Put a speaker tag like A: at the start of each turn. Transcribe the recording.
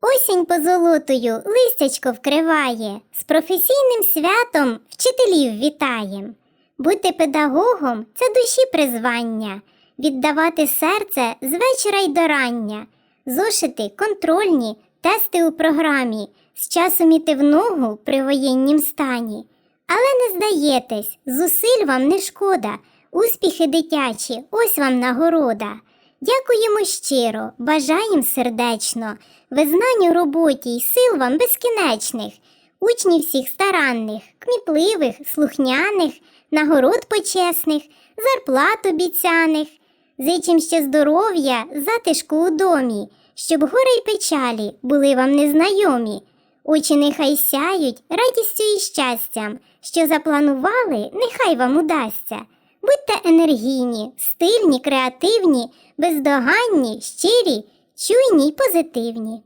A: Осінь позолотою листячко вкриває, з професійним святом вчителів вітаєм. Бути педагогом це душі призвання, віддавати серце з вечора й до рання, зошити контрольні, тести у програмі, з часом іти в ногу при воєннім стані. Але не здаєтесь, зусиль вам не шкода, успіхи дитячі, ось вам нагорода. Дякуємо щиро, бажаєм сердечно, визнань у роботі й сил вам безкінечних, учнів всіх старанних, кмітливих, слухняних, нагород почесних, зарплат обіцяних. Зичим ще здоров'я, затишку у домі, щоб горе й печалі були вам незнайомі. Очі нехай сяють радістю і щастям, що запланували, нехай вам удасться. Будьте енергійні, стильні, креативні, бездоганні, щирі, чуйні й позитивні.